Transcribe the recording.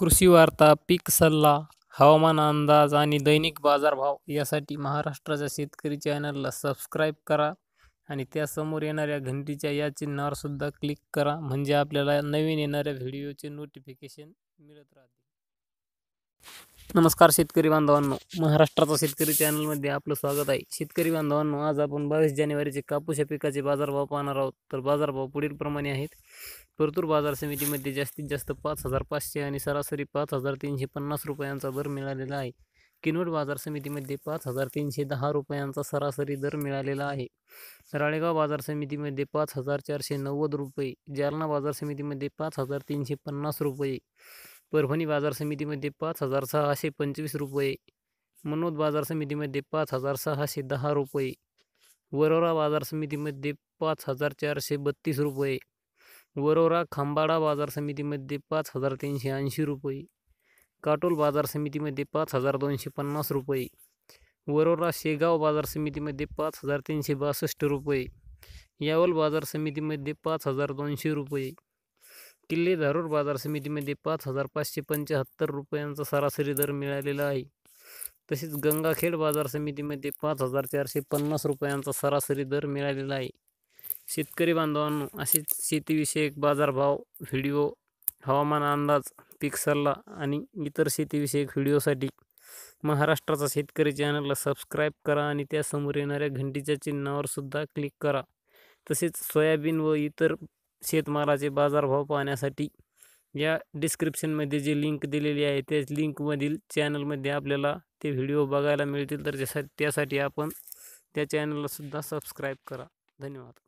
कृषी वार्ता, पीक सल्ला, हवामान अंदाज आणि दैनिक बाजारभाव यासाठी महाराष्ट्राच्या शेतकरी चॅनलला सबस्क्राईब करा आणि त्यासमोर येणाऱ्या घंटीच्या या चिन्हावर सुद्धा क्लिक करा म्हणजे आपल्याला नवीन येणाऱ्या व्हिडिओचे नोटिफिकेशन मिळत राहते नमस्कार शेतकरी बांधवांनो. महाराष्ट्राचा शेतकरी चॅनलमध्ये आपलं स्वागत आहे. शेतकरी बांधवांनो आज आपण बावीस जानेवारीचे कापूस या पिकाचे बाजारभाव पाहणार आहोत. तर बाजारभाव पुढीलप्रमाणे आहेत. परतूर बाजार समितीमध्ये जास्तीत जास्त पाच हजार पाचशे आणि सरासरी पाच हजार तीनशे पन्नास रुपयांचा दर मिळालेला आहे. किनवट बाजार समितीमध्ये पाच हजार तीनशे दहा रुपयांचा सरासरी दर मिळालेला आहे. राळेगाव बाजार समितीमध्ये पाच हजार चारशे नव्वद रुपये जालना बाजार समितीमध्ये पाच हजार तीनशे पन्नास रुपये परभणी बाज़ार समितीमध्ये पाच हज़ार सहाशे पंचवीस रुपये मनोद बाज़ार समितीमध्ये पाच हज़ार सहाशे दहा रुपये, वरोरा बाज़ार समितीमध्ये पाच हज़ार चारशे बत्तीस रुपये, वरोरा खांबाडा बाज़ार समितीमध्ये पाच हज़ार तीनशे ऐंशी रुपये, काटोल बाज़ार समितीमध्ये पाच हज़ार दोनशे पन्नास रुपये, वरोरा शेगाव बाज़ार समितीमध्ये पाच हज़ार तीनशे बासष्ट रुपये, यावल बाज़ार समितीमध्ये पाच हज़ार दोनशे रुपये किल्ले धारूर बाज़ार समितीमध्ये पाच हज़ार पाचशे पंच्याहत्तर रुपयांचा सरासरी दर मिळालेला आहे. तसेच गंगाखेड बाज़ार समितीमध्ये पाच हज़ार चारशे पन्नास रुपयांचा सरासरी दर मिळालेला आहे. शेतकरी बांधवांनो, असेच शेतीविषयक बाजारभाव, व्हिडिओ, हवामान अंदाज, पीक सल्ला आणि इतर शेतीविषयक व्हिडिओसाठी महाराष्ट्राचा शेतकरी चॅनलला सबस्क्राईब करा आणि त्यासमोर येणाऱ्या घंटीच्या चिन्हावर सुद्धा क्लिक करा. तसेच सोयाबीन व इतर शेतमालाचे बाजारभाव पाहण्यासाठी या डिस्क्रिप्शनमध्ये जी लिंक दिलेली आहे तो लिंकमधील चॅनलमध्ये आपल्याला ते व्हिडिओ बघायला मिळतील. तर त्यासाठी त्यासाठी आपण करा. धन्यवाद.